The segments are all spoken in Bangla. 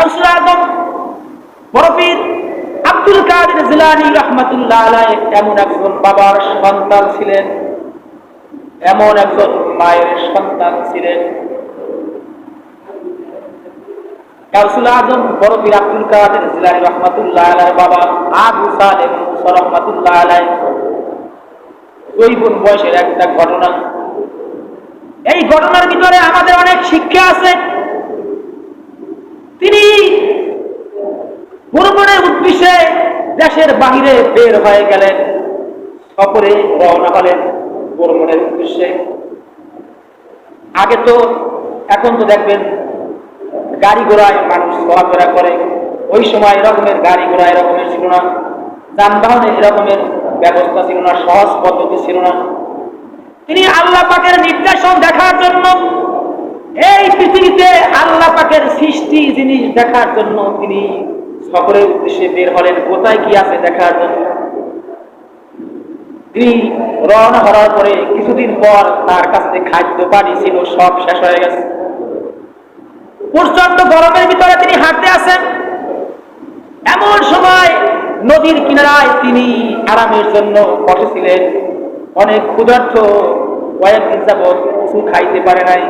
আজম আব্দুল কাদের জিলানি রহমাতুল্লাহ এমন একজন বাবার সন্তান ছিলেন, এমন একজন মায়ের সন্তান ছিলেন। গাউসুল আজম বরফির আব্দুল কাদের জিলানি রহমাতুল্লাহ আলাই বাবা আবু সালেম রহমাতুল্লাহ দুই বোন বয়সের একটা ঘটনা। এই ঘটনার ভিতরে আমাদের অনেক শিক্ষা আছে। তিনি ভ্রমণের উদ্দেশ্যে দেশের বাহিরে বের হয়ে গেলেন। সফরে রওনা হলেন ভ্রমণের উদ্দেশ্যে। আগে তো এখন তো দেখবেন গাড়ি ঘোড়ায় মানুষ চলাফেরা করে। ওই সময় এরকমের গাড়ি ঘোড়া এরকমের ছিল না। যানবাহনে এরকমের ব্যবস্থা ছিল না, সহজ পদ্ধতি ছিল না। তিনি আল্লাহ পাকের নির্দেশন দেখার জন্য এই পৃথিবীতে আল্লাহ পাকের সৃষ্টি জিনিস দেখার জন্য তিনি সকলের উদ্দেশ্যে বের হলেন। কোথায় কি আছে দেখার জন্য? তিনি রওনা হওয়ার পরে কিছুদিন পর তার কাছে খাদ্য পানি ছিল, সব শেষ হয়ে গেছে। প্রচণ্ড গরমের ভিতরে তিনি হাঁটতে আসেন। এমন সময় নদীর কিনারায় তিনি আরামের জন্য বসেছিলেন। অনেক ক্ষুধার্থ কয়েকদিন যাবৎ কিছু খাইতে পারে নাই।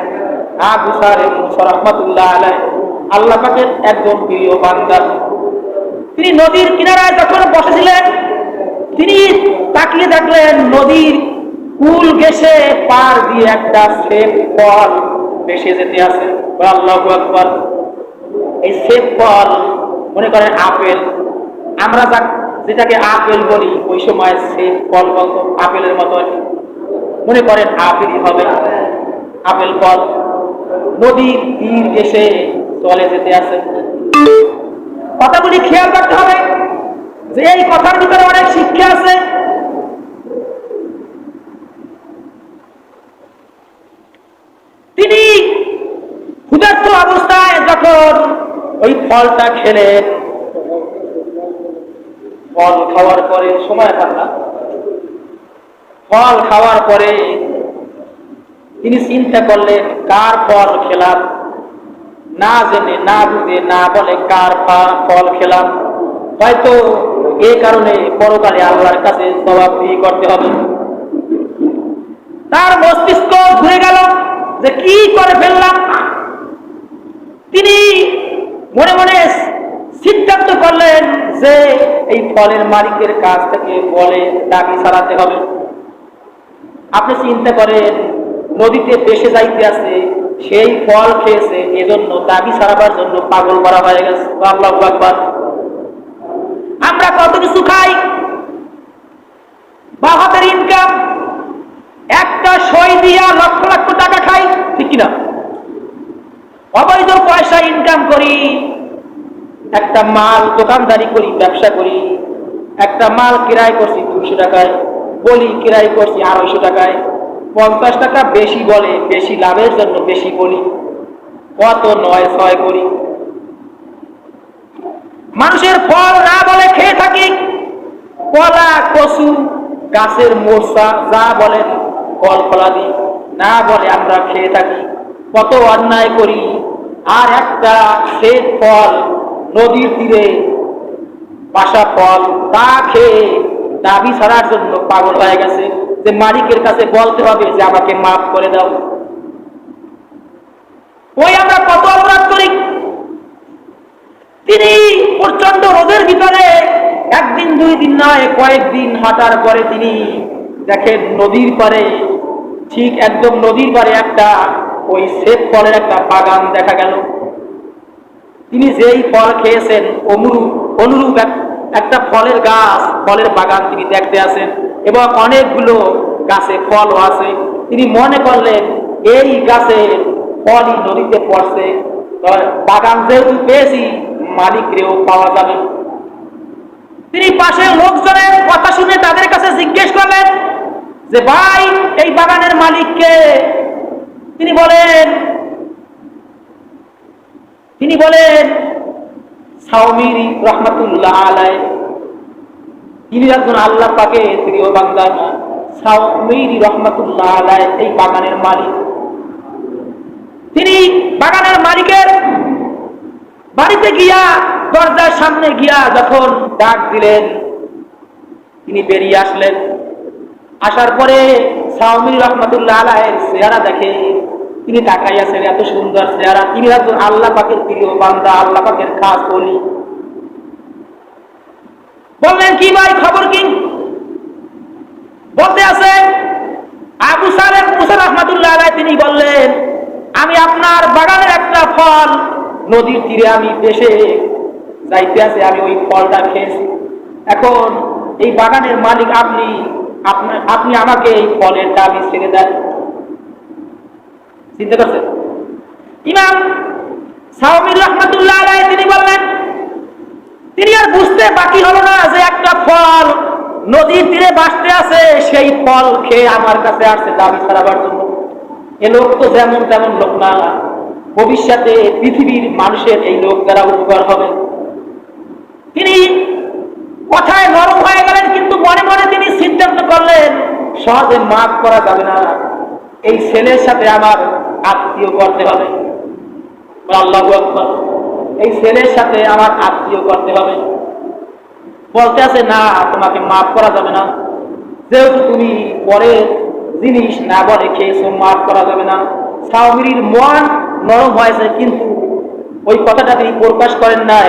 আবু আলাই আল্লাহ পাকের একজন প্রিয় বান্দা। তিনি নদীর কিনারায় যখন বসেছিলেন, তিনি তাকিয়ে দেখলেন নদীর কুল ঘেসে পার দিয়ে একটা সেব ফল ভেসে যেতে আছে। আল্লাহ আকবর। এই সেব ফল, মনে করেন আপেল। আমরা যা যেটাকে আপেল বলি, ওই সময় সেব ফল বলতো, আপেলের মতো মনে করেন আপেলই হবে। আপেল ফল নদীর তীর এসে চলে যেতে আছে কথাগুলি খেয়াল রাখতে হবে যে এই কথার ভিতরে অনেক শিক্ষা আছে। তিনি ক্ষুধার্ত অবস্থায় যখন ওই ফলটা খেলেন, ফল খাওয়ার পরে, সময় পান ফল খাওয়ার পরে তিনি চিন্তা করলেন কার ফল খেলাম? না জেনে, না বুঝে, না বলে কার ফল খেলাম? হয়তো এ কারণে পরকালে আল্লাহর কাছে জবাবদিহি করতে হবে। তার মস্তিষ্ক ঘুরে গেল যে কি করে ফেললাম? তিনি মনে মনে সিদ্ধান্ত করলেন যে এই ফলের মালিকের কাছ থেকে বলে দাবি সারাতে হবে। আপনি চিন্তা করেন নদীতে বেসে যাইতে আছে, সেই ফল খেয়েছে, এজন্য দাবি সারাবার জন্য পাগল করা হয়ে গেছে। আল্লাহ আকবার। আমরা কত কিছু খাই? বা হাতের ইনকাম একটা সই দিয়া লক্ষ লক্ষ টাকা খাই, ঠিক কিনা? অবৈধ পয়সা ইনকাম করি, একটা মাল দোকানদারি করি, ব্যবসা করি, একটা মাল কিরায় করছি দুশো টাকায়, বলি কিরাই করছি আড়াইশো টাকায় পঞ্চাশ টাকা বেশি বলে বেশি লাভের জন্য বেশি বলি। কত নয় ছয় করি। মানুষের ফল না বলে খেয়ে থাকি। কলা, কচু, গাছের মোর্চা যা বলেন, ফল ফলাদি, না বলে আমরা খেয়ে থাকি। কত অন্যায় করি। আর একটা শ্বেত ফল, নদীর তীরে বাসা ফল, তা খেয়ে দাবি ছাড়ার জন্য পাগল হয়ে গেছে। যে মালিকের কাছে বলতে হবে যে আমাকে মাফ করে দাও। ওই আমরা কত অপরাধ করি। তিনি প্রচণ্ড রোদের ভিতরে একদিন, দুই দিন নয় কয়েকদিন হাঁটার পরে তিনি দেখেন নদীর পারে ঠিক একদম নদীর পারে একটা ওই শ্বেত ফলের একটা বাগান দেখা গেল। তিনি যেই ফল খেয়েছেন, অনুরূপ অনুরূপ এক- একটা ফলের গাছ, ফলের বাগান তিনি দেখতে আসেন। এবং অনেকগুলো গাছে ফলও আছে। তিনি মনে করলেন, এই গাছের ফলই নদীতে পড়ছে বাগান যেহেতু পেয়েছি, মালিকরেও পাওয়া যাবে। তিনি পাশের লোকজনের কথা শুনে তাদের কাছে জিজ্ঞেস করলেন যে, ভাই, এই বাগানের মালিককে তিনি বলেন তিনি বলেন, সাউমিরি রহমাতুল্লাহ আলাই তিনি একজন আল্লাহ পাকে প্রিয় বান্দা সাউমিরি রহমাতুল্লাহ আলাই এই বাগানের মালিক। তিনি বাগানের মালিকের বাড়িতে গিয়া, দরজার সামনে গিয়া যখন ডাক দিলেন, তিনি বেরিয়ে আসলেন। আসার পরে সাউমির রহমতুল্লাহ আলাহের চেহারা দেখে তিনি তাকাইয়াছেন এত সুন্দর চেহারা। তিনি একজন আল্লাহ পাকের প্রিয় বান্দা, আল্লাহ পাকের খাস বলি। বললেন কি ভাই খবর কি? বলতে আছে, আবু সালেম মুসা রহমতুল্লাহ আলাই তিনি বললেন, আমি আপনার বাগানের একটা ফল নদীর তীরে আমি দেশে যাইতে আছে, আমি ওই ফলটা খেয়েছি। এখন এই বাগানের মালিক আপনি আপনি আমাকে এই ফলের দাবি ছেড়ে দেন। চিন্তা করছেন? ইমাম সাহমির রহমতুল্লাহ তিনি বললেন, তিনি আর বুঝতে বাকি হলো না। একটা ফল নদীর তীরে বাসতে আছে, সেই ফল খেয়ে আমার কাছে আসছে দাবি ছাড়াবার জন্য। এ লোক তো যেমন তেমন লোক না। ভবিষ্যতে পৃথিবীর মানুষের এই লোক দ্বারা উপকার হবে। তিনি কথায় নরম হয়ে গেলেন, কিন্তু মনে মনে তিনি সিদ্ধান্ত করলেন, সহজে মাফ করা যাবে না। এই ছেলের সাথে আমার আত্মীয় করতে হবে। আল্লাহ এই ছেলের সাথে আমার আত্মীয় করতে হবে। বলতে আছে, না, তোমাকে মাফ করা যাবে না। যেহেতু তুমি পরের জিনিস না বলে খেয়েছো, মাফ করা যাবে না। সাউমির মন নরম হয়েছে, কিন্তু ওই কথাটা তিনি প্রকাশ করেন নাই।